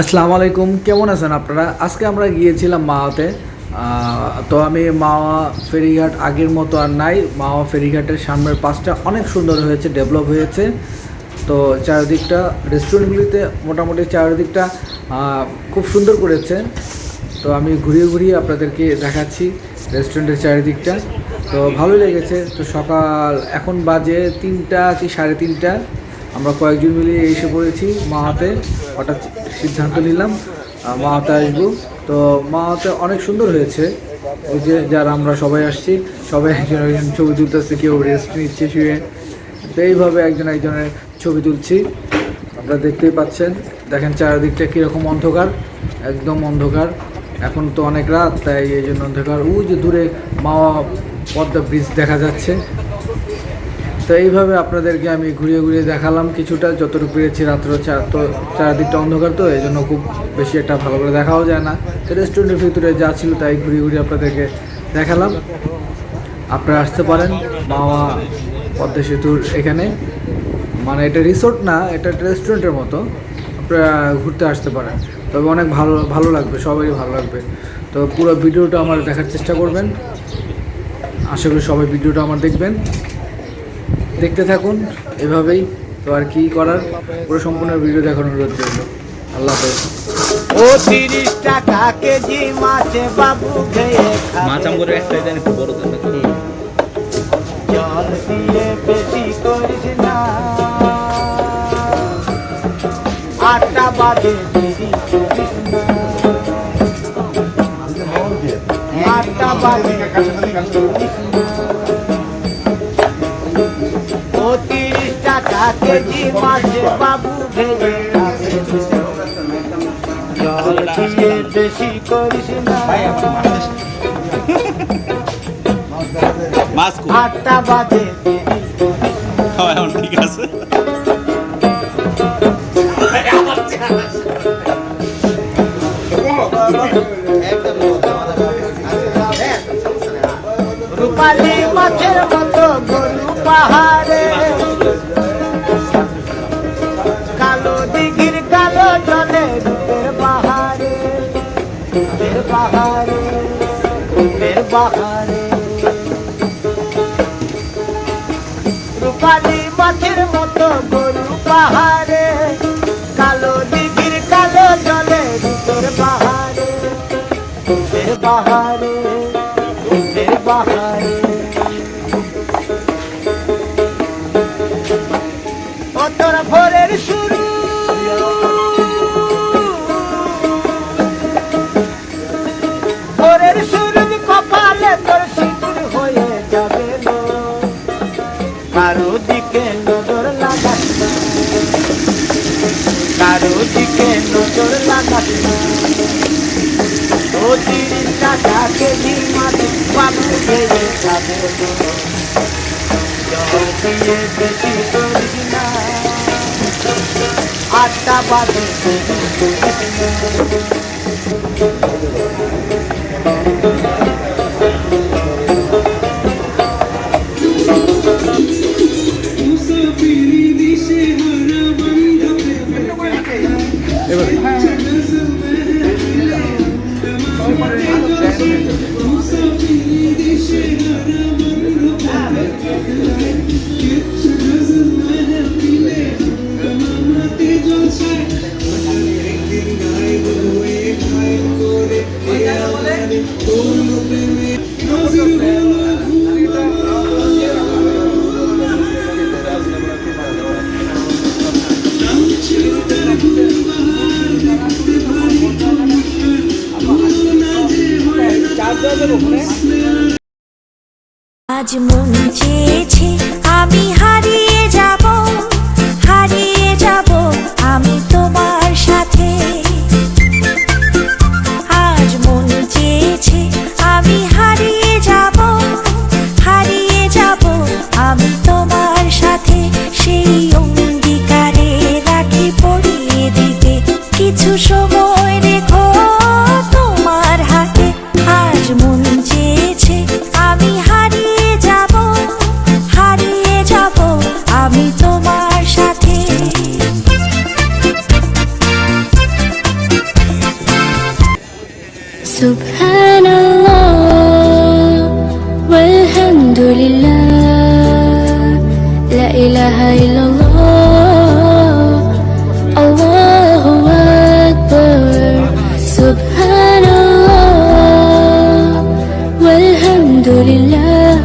আসসালামু আলাইকুম, কেমন আছেন আপনারা? আজকে আমরা গিয়েছিলাম মাওয়াতে। তো আমি মাওয়া ফেরিঘাট আগের মতো আর নাই। মাওয়া ফেরিঘাটের সামনের পাশটা অনেক সুন্দর হয়েছে, ডেভেলপ হয়েছে। তো চারিদিকটা রেস্টুরেন্টগুলিতে মোটামুটি চারিদিকটা খুব সুন্দর করেছে। তো আমি ঘুরিয়ে ঘুরিয়ে আপনাদেরকে দেখাচ্ছি রেস্টুরেন্টের চারিদিকটা। তো ভালো লেগেছে। তো সকাল, এখন বাজে তিনটা কি সাড়ে তিনটা? আমরা কয়েকজন মিলে এসে পড়েছি মাহাতে। হঠাৎ সিদ্ধান্ত নিলাম মাহাতে আসব। তো মাহাতে অনেক সুন্দর হয়েছে। ওই যে যারা আমরা সবাই আসছি, সবাই একজন একজন ছবি তুলতেছে, কেউ রেস্ট নিচ্ছে, শুয়ে। তো এইভাবে একজন একজনের ছবি তুলছি। আপনারা দেখতেই পাচ্ছেন। দেখেন চারিদিকটা কীরকম অন্ধকার, একদম অন্ধকার। এখন তো অনেক রাত, তাই এই জন্য অন্ধকার। ওই যে দূরে মাওয়া পদ্মা ব্রিজ দেখা যাচ্ছে তো এইভাবে আপনাদেরকে আমি ঘুরিয়ে ঘুরিয়ে দেখালাম কিছুটা। যতটুকু পেরেছি রাত্র চা- তো চারদিকটা অন্ধকার তো, এই জন্য খুব বেশি একটা ভালো করে দেখাও যায় না। তো রেস্টুরেন্টের ভিতরে যা ছিল তাই ঘুরিয়ে ঘুরিয়ে আপনাদেরকে দেখালাম। আপনারা আসতে পারেন মাওয়া, পদ্মা সেতুর এখানে। মানে এটা রিসোর্ট না, এটা রেস্টুরেন্টের মতো। আপনারা ঘুরতে আসতে পারেন। তবে অনেক ভালো ভালো লাগবে, সবারই ভালো লাগবে। তো পুরো ভিডিওটা আমার দেখার চেষ্টা করবেন। আশা করি সবাই ভিডিওটা আমার দেখবেন। দেখতে থাকুন এভাবেই। তো আর কি করার? পুরো সম্পূর্ণ ভিডিও দেখানোর অনুরোধ রইল। আল্লাহ হাফেজ। ও তিরিশ টাকা কেজি মাছে বাবু খেয়ে মাছ খাবে। আমগরে একটাই দেন একটু বড় জল দিয়ে বেশি করিস না। আটটা বাজে দেরি করিস না। আটটা বাজে তিরিশ টাকা কেজি মাছে বাবু দিয়ে বেশি করিস না। আটটা বাজে। হ্যাঁ ঠিক আছে। রূপালি পাহাড়ে। রূপালি মাছের মতো গরু পাহাড়ে। কালো দিঘির কালো জলে রূপের পাহাড়ে। পাহাড়ে খাবে লো। আজ মন চেয়েছে আমি Subhanallah Walhamdulillah La ilaha illallah Allahu Akbar Subhanallah Walhamdulillah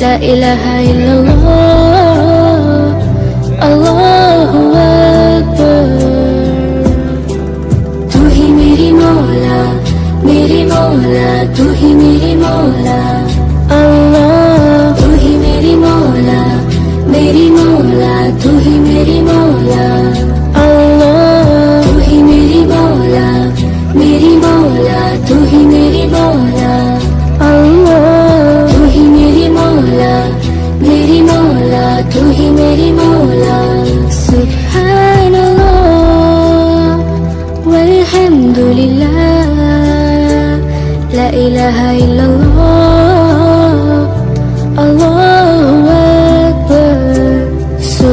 La ilaha illallah.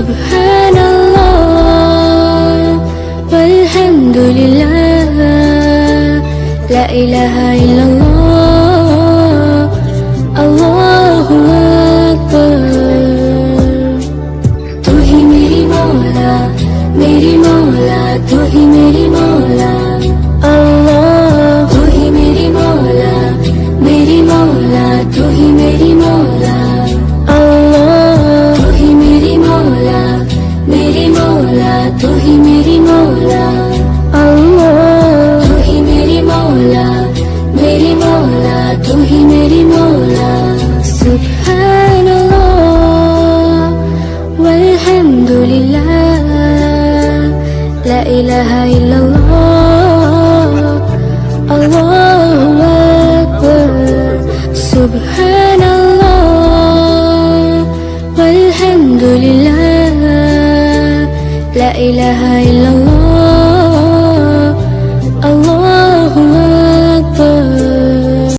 Subhanallah Walhamdulillah La ilaha illallah Allahu Akbar. Tu hi meri mola Meri mola Tu hi meri ilaha illallah Allahu Akbar Subhanallah Walhamdulillah La ilaha illallah.